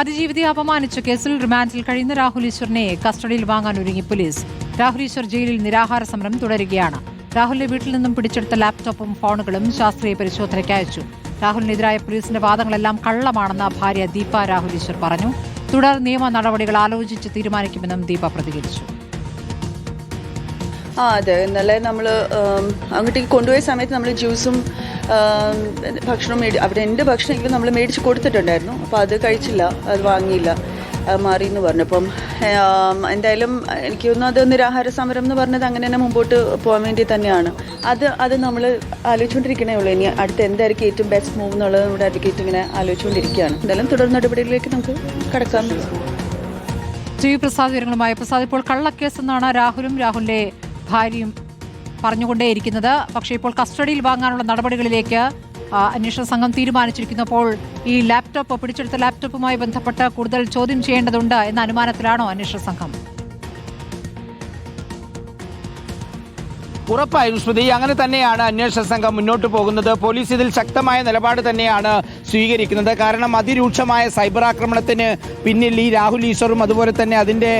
അതിജീവിതയെ അപമാനിച്ച കേസിൽ റിമാൻഡിൽ കഴിയുന്ന രാഹുൽ ഈശ്വറിനെ കസ്റ്റഡിയിൽ വാങ്ങാൻ ഒരുങ്ങി പോലീസ്. രാഹുൽ ഈശ്വർ ജയിലിൽ നിരാഹാര സമരം തുടരുകയാണ്. രാഹുലിന്റെ വീട്ടിൽ നിന്നും പിടിച്ചെടുത്ത ലാപ്ടോപ്പും ഫോണുകളും ശാസ്ത്രീയ പരിശോധനയ്ക്ക് അയച്ചു. രാഹുലിനെതിരായ പോലീസിന്റെ വാദങ്ങളെല്ലാം കള്ളമാണെന്ന് ഭാര്യ ദീപ രാഹുൽ ഈശ്വർ പറഞ്ഞു. തുടർ നിയമ നടപടികൾ ആലോചിച്ച് തീരുമാനിക്കുമെന്നും ദീപ പ്രതികരിച്ചു. ആ അതെ. ഇന്നലെ നമ്മൾ അങ്ങോട്ടേക്ക് കൊണ്ടുപോയ സമയത്ത് നമ്മൾ ജ്യൂസും ഭക്ഷണവും മേടി അവിടെ എന്റെ ഭക്ഷണമെങ്കിലും നമ്മൾ മേടിച്ച് കൊടുത്തിട്ടുണ്ടായിരുന്നു. അപ്പോൾ അത് കഴിച്ചില്ല. അത് വാങ്ങിയില്ല. മാറി എന്ന് പറഞ്ഞു. അപ്പം എന്തായാലും എനിക്ക് തോന്നുന്നു അത് നിരാഹാര സമരം എന്ന് പറഞ്ഞത് അങ്ങനെ തന്നെ മുമ്പോട്ട് പോകാൻ വേണ്ടി തന്നെയാണ്. അത് അത് നമ്മൾ ആലോചിച്ചുകൊണ്ടിരിക്കണേ ഉള്ളൂ. ഇനി അടുത്ത് എന്തായിരിക്കും ഏറ്റവും ബെസ്റ്റ് മൂവ് എന്നുള്ളത് നമ്മുടെ അഡ്വക്കേറ്റ് ഇങ്ങനെ ആലോചിച്ചുകൊണ്ടിരിക്കുകയാണ് എന്തായാലും തുടർ നടപടികളിലേക്ക് നമുക്ക് കടക്കാം. വി പ്രസാദ് വിവരങ്ങളുമായി പ്രസാദ്. ഇപ്പോൾ കള്ളക്കേസ് എന്നാണ് രാഹുലും രാഹുലിന്റെ ഭാര്യയും പറഞ്ഞുകൊണ്ടേയിരിക്കുന്നത്. പക്ഷേ ഇപ്പോൾ കസ്റ്റഡിയിൽ വാങ്ങാനുള്ള നടപടികളിലേക്ക് അന്വേഷണ സംഘം തീരുമാനിച്ചിരിക്കുന്നപ്പോൾ ഈ ലാപ്ടോപ്പ് പിടിച്ചെടുത്ത ലാപ്ടോപ്പുമായി ബന്ധപ്പെട്ട് കൂടുതൽ ചോദ്യം ചെയ്യേണ്ടതുണ്ട് എന്ന അനുമാനത്തിലാണോ അന്വേഷണ സംഘം? ഉറപ്പായും സ്മൃതി അങ്ങനെ തന്നെയാണ് അന്വേഷണ സംഘം മുന്നോട്ട് പോകുന്നത്. പോലീസ് ഇതിൽ ശക്തമായ നിലപാട് തന്നെയാണ് സ്വീകരിക്കുന്നത്. കാരണം അതിരൂക്ഷമായ സൈബർ ആക്രമണത്തിന് പിന്നിൽ ഈ രാഹുൽ ഈശ്വറും അതുപോലെ തന്നെ അതിന്റെ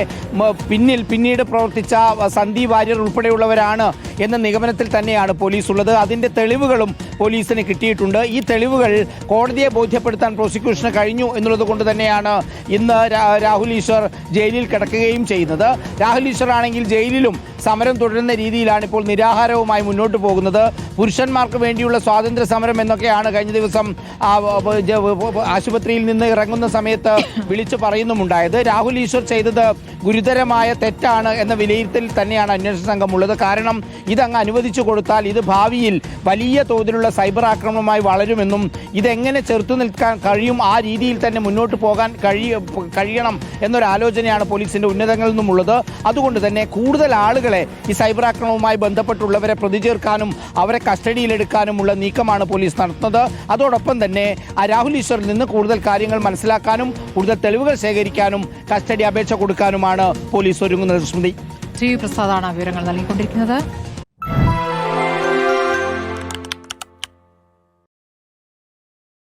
പിന്നിൽ പിന്നീട് പ്രവർത്തിച്ച സന്ദീപ് വാര്യർ ഉൾപ്പെടെയുള്ളവരാണ് എന്ന നിഗമനത്തിൽ തന്നെയാണ് പോലീസ് ഉള്ളത്. അതിന്റെ തെളിവുകളും പോലീസിന് കിട്ടിയിട്ടുണ്ട്. ഈ തെളിവുകൾ കോടതിയെ ബോധ്യപ്പെടുത്താൻ പ്രോസിക്യൂഷന് കഴിഞ്ഞു എന്നുള്ളത് കൊണ്ട് തന്നെയാണ് ഇന്ന് രാഹുൽ ഈശ്വർ ജയിലിൽ കിടക്കുകയും ചെയ്യുന്നത്. രാഹുൽ ഈശ്വർ ആണെങ്കിൽ ജയിലിലും സമരം തുടരുന്ന രീതിയിലാണ് ഇപ്പോൾ നിരാഹാരവുമായി മുന്നോട്ട് പോകുന്നത്. പുരുഷന്മാർക്ക് വേണ്ടിയുള്ള സ്വാതന്ത്ര്യ സമരം എന്നൊക്കെയാണ് കഴിഞ്ഞ ദിവസം ആശുപത്രിയിൽ നിന്ന് ഇറങ്ങുന്ന സമയത്ത് വിളിച്ചു പറയുന്നുമുണ്ടായത്. രാഹുൽ ഈശ്വർ ചെയ്തത് ഗുരുതരമായ തെറ്റാണ് എന്ന വിലയിരുത്തൽ തന്നെയാണ് അന്വേഷണ സംഘം ഉള്ളത് കാരണം ഇതങ്ങ് അനുവദിച്ചു കൊടുത്താൽ ഇത് ഭാവിയിൽ വലിയ തോതിലുള്ള സൈബർ ആക്രമണമായി വളരുമെന്നും ഇതെങ്ങനെ ചെറുത്തു നിൽക്കാൻ കഴിയും ആ രീതിയിൽ തന്നെ മുന്നോട്ട് പോകാൻ കഴിയ കഴിയണം എന്നൊരു എന്നൊരാലോചനയാണ് പോലീസിന്റെ ഉന്നതങ്ങളിൽ നിന്നുമുള്ളത്. അതുകൊണ്ട് തന്നെ കൂടുതൽ ആളുകളെ ഈ സൈബർ ആക്രമണവുമായി ബന്ധപ്പെട്ടുള്ളവരെ പ്രതിചേർക്കാനും അവരെ കസ്റ്റഡിയിലെടുക്കാനുമുള്ള നീക്കമാണ് പോലീസ് നടത്തുന്നത്. അതോടൊപ്പം തന്നെ രാഹുൽ ഈശ്വറിൽ നിന്ന് കൂടുതൽ കാര്യങ്ങൾ മനസ്സിലാക്കാനും കൂടുതൽ തെളിവുകൾ ശേഖരിക്കാനും കസ്റ്റഡി അപേക്ഷ കൊടുക്കാനുമാണ് പോലീസ് ഒരുങ്ങുന്നത്. സ്മൃതി ശ്രീ പ്രസാദാണ് വിവരങ്ങൾ നൽകിക്കൊണ്ടിരിക്കുന്നത്.